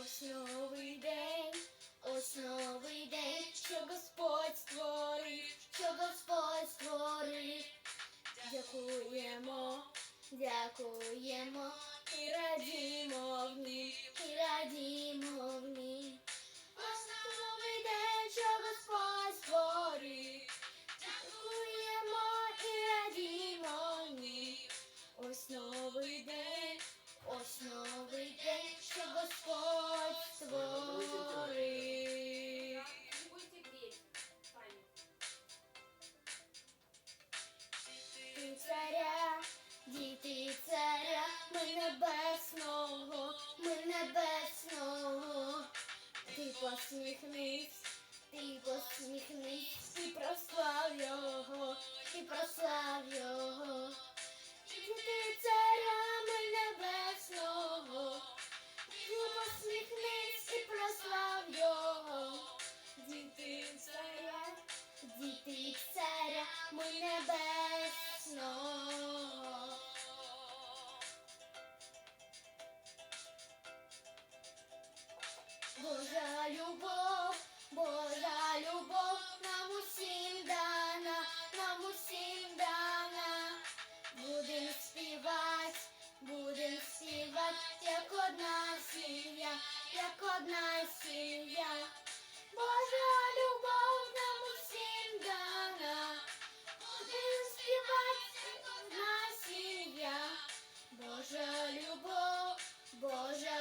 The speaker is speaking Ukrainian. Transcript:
Ось день, ось день, що Господь створив, що Господь створив. Дякуємо, дякуємо і радімо в нім, і радімо в нім. Ось день, що Господь створив. Дякуємо і радімо в нім. Ось день, посміхнись, ти посміхнись, ти прослав його, ти прослав його. Діти царя, ми небесного, ти посміхнись і прослав його. Діти царя, діти царя, ми небесного. Божья любовь, Божья любовь нам усім дана, нам усім дана, будем співати, будем співати, як одна сім'я, як одна сім'я. Божа любов нам усім дана, будем співати, як одна сім'я, Божа любов, Божа